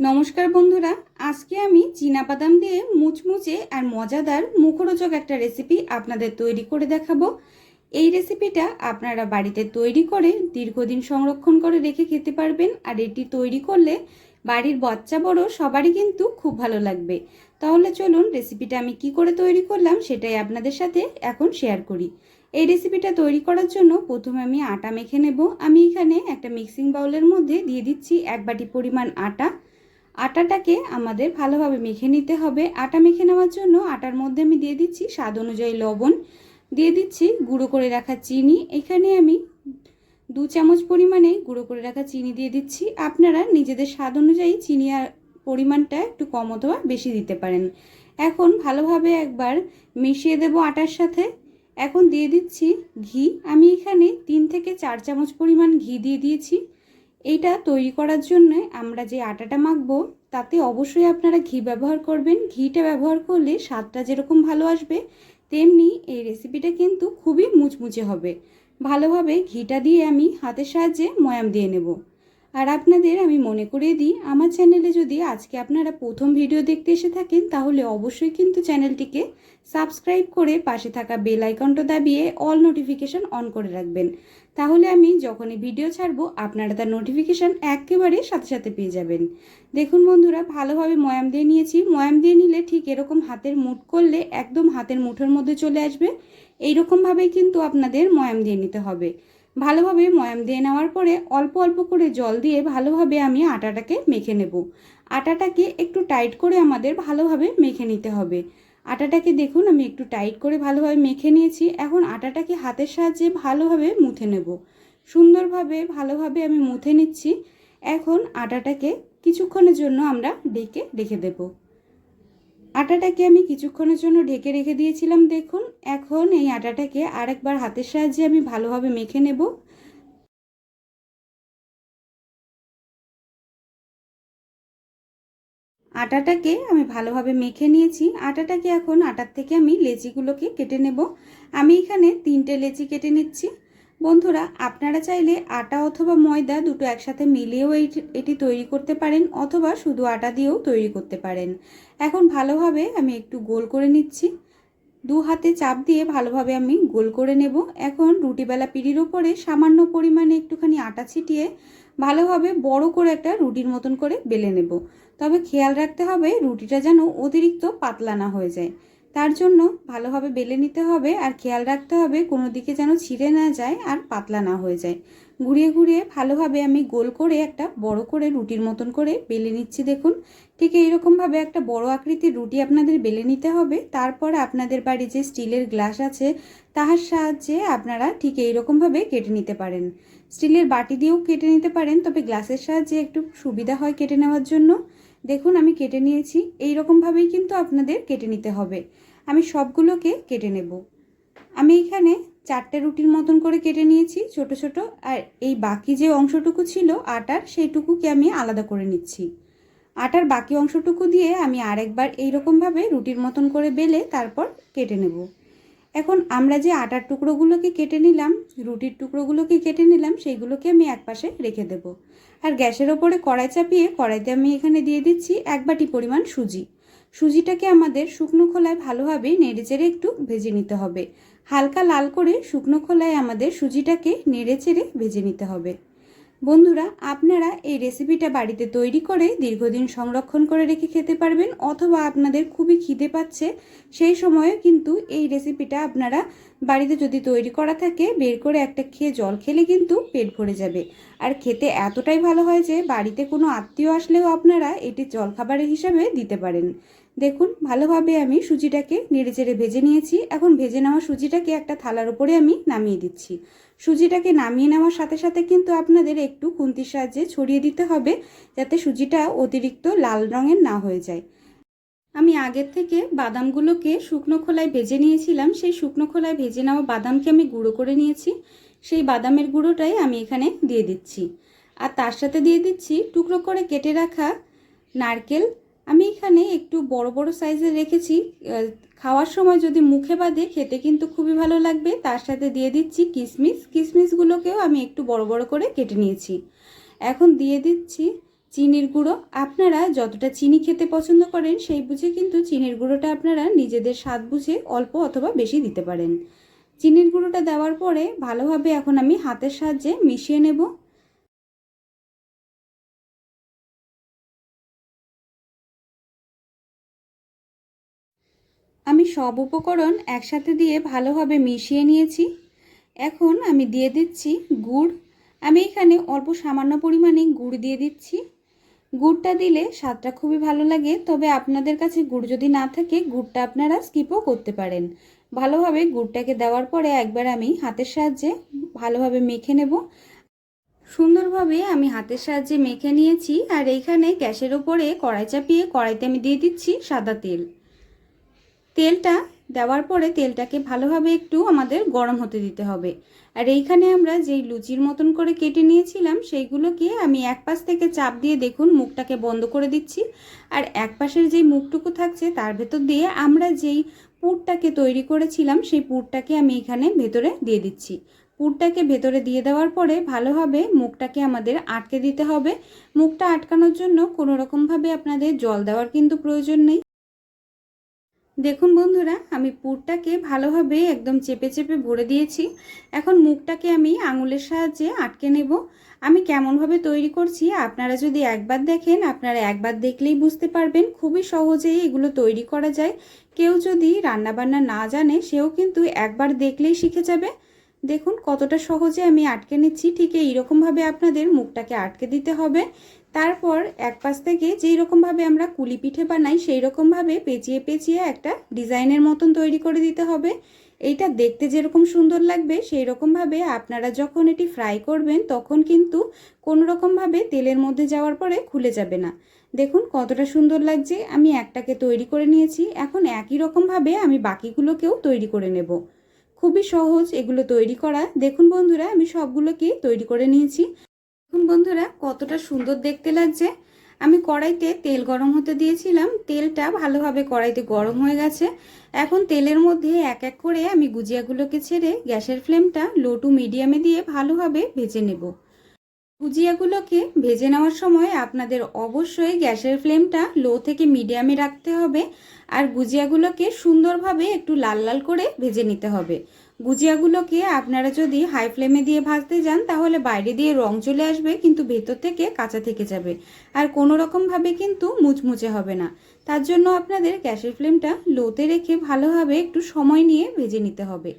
নমস্কার বন্ধুরা, আজকে আমি বাদাম দিয়ে মুচমুচে আর মজাদার মুখরোচক একটা রেসিপি আপনাদের তৈরি করে দেখাবো। এই রেসিপিটা আপনারা বাড়িতে তৈরি করে দীর্ঘদিন সংরক্ষণ করে রেখে খেতে পারবেন আর এটি তৈরি করলে বাড়ির বাচ্চা বড় সবারই কিন্তু খুব ভালো লাগবে। তাহলে চলুন রেসিপিটা আমি কি করে তৈরি করলাম সেটাই আপনাদের সাথে এখন শেয়ার করি। এই রেসিপিটা তৈরি করার জন্য প্রথমে আমি আটা মেখে নেব। আমি এখানে একটা মিক্সিং বাউলের মধ্যে দিয়ে দিচ্ছি এক বাটি পরিমাণ আটা। আটাটাকে আমাদের ভালোভাবে মেখে নিতে হবে। আটা মেখে নেওয়ার জন্য আটার মধ্যে আমি দিয়ে দিচ্ছি স্বাদ অনুযায়ী লবণ। দিয়ে দিচ্ছি গুঁড়ো করে রাখা চিনি। এখানে আমি দু চামচ পরিমাণে গুঁড়ো করে রাখা চিনি দিয়ে দিচ্ছি। আপনারা নিজেদের স্বাদ অনুযায়ী চিনি আর পরিমাণটা একটু কম অথবা বেশি দিতে পারেন। এখন ভালোভাবে একবার মিশিয়ে দেব আটার সাথে। এখন দিয়ে দিচ্ছি ঘি। আমি এখানে তিন থেকে চার চামচ পরিমাণ ঘি দিয়ে দিয়েছি। এইটা তৈরি করার জন্য আমরা যে আটাটা মাখবো, তাতে অবশ্যই আপনারা ঘি ব্যবহার করবেন। ঘিটা ব্যবহার করলে স্বাদটা যেরকম ভালো আসবে, তেমনি এই রেসিপিটা কিন্তু খুবই মুচমুচে হবে। ভালোভাবে ঘিটা দিয়ে আমি হাতের সাহায্যে ময়াম দিয়ে নেব। আর আপনাদের আমি মনে করিয়ে দিই, আমার চ্যানেলে যদি আজকে আপনারা প্রথম ভিডিও দেখতে এসে থাকেন, তাহলে অবশ্যই কিন্তু চ্যানেলটিকে সাবস্ক্রাইব করে পাশে থাকা বেল আইকনটা দাবিয়ে অল নোটিফিকেশন অন করে রাখবেন। তাহলে আমি যখনই ভিডিও ছাড়বো, আপনারা তার নোটিফিকেশান একেবারে সাথে সাথে পেয়ে যাবেন। দেখুন বন্ধুরা, ভালোভাবে ময়াম দিয়ে নিয়েছি। ময়াম দিয়ে নিলে ঠিক এরকম হাতের মুঠ করলে একদম হাতের মুঠোর মধ্যে চলে আসবে। এইরকমভাবেই কিন্তু আপনাদের ময়াম দিয়ে নিতে হবে। ভালোভাবে ময়াম দিয়ে নেওয়ার পরে অল্প অল্প করে জল দিয়ে ভালোভাবে আমি আটাটাকে মেখে নেব। আটাটাকে একটু টাইট করে আমাদের ভালোভাবে মেখে নিতে হবে। আটাটাকে দেখুন, আমি একটু টাইট করে ভালোভাবে মেখে নিয়েছি। এখন আটাটাকে হাতের সাহায্যে ভালোভাবে মুথে নেব। সুন্দরভাবে ভালোভাবে আমি মুথে নিচ্ছি। এখন আটাটাকে কিছুক্ষণের জন্য আমরা ডেকে রেখে দেব। আটাটাকে আমি কিছুক্ষণের জন্য ঢেকে রেখে দিয়েছিলাম, দেখুন। এখন এই আটাটাকে আরেকবার হাতের সাহায্যে আমি ভালোভাবে মেখে নেব। আটাটাকে আমি ভালোভাবে মেখে নিয়েছি। আটাটাকে এখন আটার থেকে আমি লেচিগুলোকে কেটে নেব। আমি এখানে তিনটে লেচি কেটে নিচ্ছি। বন্ধুরা, আপনারা চাইলে আটা অথবা ময়দা দুটো একসাথে মিলিয়েও এটি তৈরি করতে পারেন অথবা শুধু আটা দিয়েও তৈরি করতে পারেন। এখন ভালোভাবে আমি একটু গোল করে নিচ্ছি। দু হাতে চাপ দিয়ে ভালোভাবে আমি গোল করে নেব। এখন রুটিবেলা পিড়ির ওপরে সামান্য পরিমাণে একটুখানি আটা ছিটিয়ে ভালোভাবে বড় করে একটা রুটির মতন করে বেলে নেব। তবে খেয়াল রাখতে হবে রুটিটা যেন অতিরিক্ত পাতলা না হয়ে যায়। তার জন্য ভালোভাবে বেলে নিতে হবে আর খেয়াল রাখতে হবে কোনো দিকে যেন ছিঁড়ে না যায় আর পাতলা না হয়ে যায়। ঘুরিয়ে ঘুরিয়ে ভালোভাবে আমি গোল করে একটা বড় করে রুটির মতন করে বেলে নিচ্ছি দেখুন। ঠিক এইরকমভাবে একটা বড় আকৃতির রুটি আপনাদের বেলে নিতে হবে। তারপর আপনাদের বাড়ি যে স্টিলের গ্লাস আছে, তাহার সাহায্যে আপনারা ঠিক এইরকমভাবে কেটে নিতে পারেন। স্টিলের বাটি দিয়েও কেটে নিতে পারেন, তবে গ্লাসের সাহায্যে একটু সুবিধা হয় কেটে নেওয়ার জন্য। দেখুন, আমি কেটে নিয়েছি। এই রকমভাবেই কিন্তু আপনাদের কেটে নিতে হবে। আমি সবগুলোকে কেটে নেব। আমি এখানে চারটে রুটির মতন করে কেটে নিয়েছি, ছোট ছোট। আর এই বাকি যে অংশটুকু ছিল, আটার, সেইটুকুকে আমি আলাদা করে নিচ্ছি। আটার বাকি অংশটুকু দিয়ে আমি আরেকবার এইরকমভাবে রুটির মতন করে বেলে তারপর কেটে নেব। এখন আমরা যে আটার টুকরোগুলোকে কেটে নিলাম, রুটির টুকরোগুলোকে কেটে নিলাম, সেইগুলোকে আমি একপাশে রেখে দেব। আর গ্যাসের ওপরে কড়াই চাপিয়ে কড়াইতে আমি এখানে দিয়ে দিচ্ছি এক বাটি পরিমাণ সুজি। সুজিটাকে আমাদের শুকনো খোলায় ভালোভাবে নেড়েচেড়ে একটু ভেজে নিতে হবে। হালকা লাল করে শুকনো খোলায় আমাদের সুজিটাকে নেড়েচেড়ে ভেজে নিতে হবে। বন্ধুরা, আপনারা এই রেসিপিটা বাড়িতে তৈরি করে দীর্ঘদিন সংরক্ষণ করে রেখে খেতে পারবেন অথবা আপনাদের খুবই খিদে পাচ্ছে, সেই সময়ে কিন্তু এই রেসিপিটা আপনারা বাড়িতে যদি তৈরি করা থাকে, বের করে একটা খেয়ে জল খেলে কিন্তু পেট ভরে যাবে। আর খেতে এতটাই ভালো হয় যে, বাড়িতে কোনো আত্মীয় আসলেও আপনারা এটি জলখাবারের হিসাবে দিতে পারেন। দেখুন, ভালোভাবে আমি সুজিটাকে নেড়ে চেড়ে ভেজে নিয়েছি। এখন ভেজে নেওয়া সুজিটাকে একটা থালার উপরে আমি নামিয়ে দিচ্ছি। সুজিটাকে নামিয়ে নেওয়ার সাথে সাথে কিন্তু আপনাদের একটু খুন্তির সাহায্যে ছড়িয়ে দিতে হবে, যাতে সুজিটা অতিরিক্ত লাল রঙের না হয়ে যায়। আমি আগের থেকে বাদামগুলোকে শুকনো খোলায় ভেজে নিয়েছিলাম। সেই শুকনো খোলায় ভেজে নেওয়া বাদামকে আমি গুঁড়ো করে নিয়েছি। সেই বাদামের গুঁড়োটাই আমি এখানে দিয়ে দিচ্ছি। আর তার সাথে দিয়ে দিচ্ছি টুকরো করে কেটে রাখা নারকেল আমি এখানে একটু বড় বড় সাইজের রেখেছি। খাওয়ার সময় যদি মুখে বাঁধে খেতে কিন্তু খুবই ভালো লাগবে। তার সাথে দিয়ে দিচ্ছি কিশমিশ কিশমিশগুলোকেও আমি একটু বড় বড় করে কেটে নিয়েছি। এখন দিয়ে দিচ্ছি চিনির গুঁড়ো। আপনারা যতটা চিনি খেতে পছন্দ করেন, সেই বুঝে কিন্তু চিনির গুঁড়োটা আপনারা নিজেদের স্বাদ বুঝে অল্প অথবা বেশি দিতে পারেন। চিনির গুঁড়োটা দেওয়ার পরে ভালোভাবে এখন আমি হাতের সাহায্যে মিশিয়ে নেব। সব উপকরণ একসাথে দিয়ে ভালোভাবে মিশিয়ে নিয়েছি। এখন আমি দিয়ে দিচ্ছি গুড়। আমি এখানে অল্প সামান্য পরিমাণে গুড় দিয়ে দিচ্ছি। গুড়টা দিলে স্বাদটা খুবই ভালো লাগে, তবে আপনাদের কাছে গুড় যদি না থাকে, গুড়টা আপনারা স্কিপও করতে পারেন। ভালোভাবে গুড়টাকে দেওয়ার পরে একবার আমি হাতের সাহায্যে ভালোভাবে মেখে নেব। সুন্দরভাবে আমি হাতের সাহায্যে মেখে নিয়েছি, আর এইখানে গ্যাসের ওপরে কড়াই চাপিয়ে কড়াইতে আমি দিয়ে দিচ্ছি সাদা তেল। তেলটা দেওয়ার পরে তেলটাকে ভালোভাবে একটু আমাদের গরম হতে দিতে হবে। আর এইখানে আমরা যেই লুচির মতন করে কেটে নিয়েছিলাম, সেইগুলোকে আমি এক পাশ থেকে চাপ দিয়ে দেখুন মুখটাকে বন্ধ করে দিচ্ছি। আর এক পাশের যেই মুখটুকু থাকছে, তার ভেতর দিয়ে আমরা যেই পুরটাকে তৈরি করেছিলাম, সেই পুরটাকে আমি এখানে ভেতরে দিয়ে দিচ্ছি। পুরটাকে ভেতরে দিয়ে দেওয়ার পরে ভালোভাবে মুখটাকে আমাদের আটকে দিতে হবে। মুখটা আটকানোর জন্য কোনো রকমভাবে আপনাদের জল দেওয়ার কিন্তু প্রয়োজন নেই। দেখুন বন্ধুরা, আমি পুরটাকে ভালোভাবে একদম চেপে চেপে ভরে দিয়েছি। এখন মুখটাকে আমি আঙুলের সাহায্যে আটকে নেব। আমি কেমনভাবে তৈরি করছি আপনারা যদি একবার দেখেন, আপনারা একবার দেখলেই বুঝতে পারবেন খুবই সহজেই এগুলো তৈরি করা যায়। কেউ যদি রান্নাবান্না না জানে, সেও কিন্তু একবার দেখলেই শিখে যাবে। দেখুন কতটা সহজে আমি আটকে নিচ্ছি, ঠিক এইরকমভাবে আপনাদের মুখটাকে আটকে দিতে হবে। তারপর এক পাশ থেকে যেই রকমভাবে আমরা কুলি পিঠে বানাই, সেই রকমভাবে পেঁচিয়ে পেঁচিয়ে একটা ডিজাইনের মতন তৈরি করে দিতে হবে। এইটা দেখতে যেরকম সুন্দর লাগবে, সেই রকমভাবে আপনারা যখন এটি ফ্রাই করবেন, তখন কিন্তু কোনো রকমভাবে তেলের মধ্যে যাওয়ার পরে খুলে যাবে না। দেখুন কতটা সুন্দর লাগছে, আমি একটাকে তৈরি করে নিয়েছি। এখন একই রকমভাবে আমি বাকিগুলোকেও তৈরি করে নেব। খুবই সহজ এগুলো তৈরি করা। দেখুন বন্ধুরা, আমি সবগুলোকে তৈরি করে নিয়েছি। দেখুন বন্ধুরা, কতটা সুন্দর দেখতে লাগছে। আমি কড়াইতে তেল গরম হতে দিয়েছিলাম। তেলটা ভালোভাবে কড়াইতে গরম হয়ে গেছে। এখন তেলের মধ্যে এক এক করে আমি গুজিয়াগুলোকে ছেড়ে গ্যাসের ফ্লেমটা লো টু মিডিয়ামে দিয়ে ভালোভাবে ভেজে নেব। গুজিয়াগুলোকে ভেজে নেওয়ার সময় আপনাদের অবশ্যই গ্যাসের ফ্লেমটা লো থেকে মিডিয়ামে রাখতে হবে। আর গুজিয়াগুলোকে সুন্দরভাবে একটু লাল লাল করে ভেজে নিতে হবে। গুজিয়াগুলোকে আপনারা যদি হাই ফ্লেমে দিয়ে ভাজতে যান, তাহলে বাইরে দিয়ে রং চলে আসবে, কিন্তু ভেতর থেকে কাঁচা থেকে যাবে। আর কোনো রকমভাবে কিন্তু মুচমুচে হবে না। তার জন্য আপনাদের গ্যাসের ফ্লেমটা লোতে রেখে ভালোভাবে একটু সময় নিয়ে ভেজে নিতে হবে।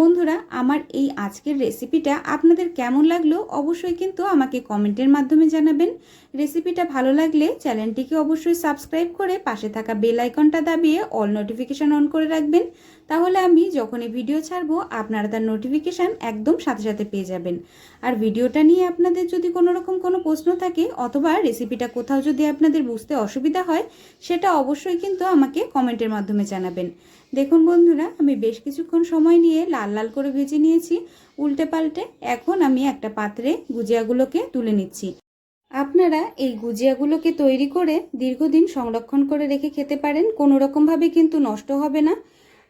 বন্ধুরা, আমার এই আজকের রেসিপিটা আপনাদের কেমন লাগল অবশ্যই কিন্তু আমাকে কমেন্টের মাধ্যমে জানাবেন। রেসিপিটা ভালো লাগলে চ্যানেলটিকে অবশ্যই সাবস্ক্রাইব করে পাশে থাকা বেল আইকনটা দাবিয়ে অল নোটিফিকেশান অন করে রাখবেন। তাহলে আমি যখনই ভিডিও ছাড়বো, আপনারা তার নোটিফিকেশান একদম সাথে সাথে পেয়ে যাবেন। আর ভিডিওটা নিয়ে আপনাদের যদি কোনো রকম কোনো প্রশ্ন থাকে অথবা রেসিপিটা কোথাও যদি আপনাদের বুঝতে অসুবিধা হয়, সেটা অবশ্যই কিন্তু আমাকে কমেন্টের মাধ্যমে জানাবেন। দেখুন বন্ধুরা, আমি বেশ কিছুক্ষণ সময় নিয়ে লাল লাল করে ভেজে নিয়েছি। উল্টে পাল্টে এখন আমি একটা পাত্রে গুজিয়াগুলোকে তুলে নিচ্ছি। আপনারা এই গুজিয়াগুলোকে তৈরি করে দীর্ঘদিন সংরক্ষণ করে রেখে খেতে পারেন, কোনো রকমভাবে কিন্তু নষ্ট হবে না।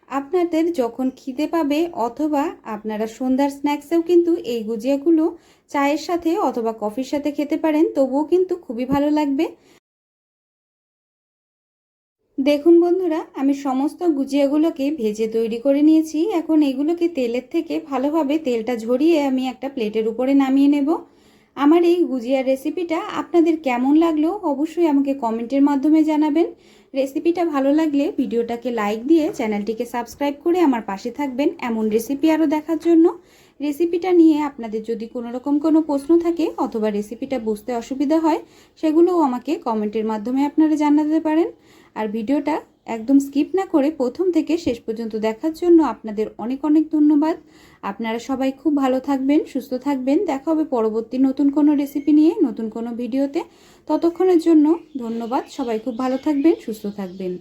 আপনাদের যখন খিদে পাবে অথবা আপনারা সন্ধ্যার স্ন্যাক্সেও কিন্তু এই গুজিয়াগুলো চায়ের সাথে অথবা কফির সাথে খেতে পারেন, তবুও কিন্তু খুবই ভালো লাগবে। দেখুন বন্ধুরা, আমি সমস্ত গুজিয়াগুলোকে ভেজে তৈরি করে নিয়েছি। এখন এগুলোকে তেলের থেকে ভালোভাবে তেলটা ঝরিয়ে আমি একটা প্লেটের উপরে নামিয়ে নেব। আমার এই গুজিয়ার রেসিপিটা আপনাদের কেমন লাগল অবশ্যই আমাকে কমেন্টের মাধ্যমে জানাবেন। রেসিপিটা ভালো লাগলে ভিডিওটাকে লাইক দিয়ে চ্যানেলটিকে সাবস্ক্রাইব করে আমার পাশে থাকবেন। এমন রেসিপি আরও দেখার জন্য রেসিপিটা নিয়ে আপনাদের যদি কোনো রকম কোনো প্রশ্ন থাকে অথবা রেসিপিটা বুঝতে অসুবিধা হয়, সেগুলোও আমাকে কমেন্টের মাধ্যমে আপনারা জানাতে পারেন। আর ভিডিওটা একদম স্কিপ না করে প্রথম থেকে শেষ পর্যন্ত দেখার জন্য আপনাদের অনেক অনেক ধন্যবাদ। আপনারা সবাই খুব ভালো থাকবেন, সুস্থ থাকবেন। দেখা হবে পরবর্তী নতুন কোনো রেসিপি নিয়ে, নতুন কোনো ভিডিওতে। ততক্ষণের জন্য ধন্যবাদ। সবাই খুব ভালো থাকবেন, সুস্থ থাকবেন।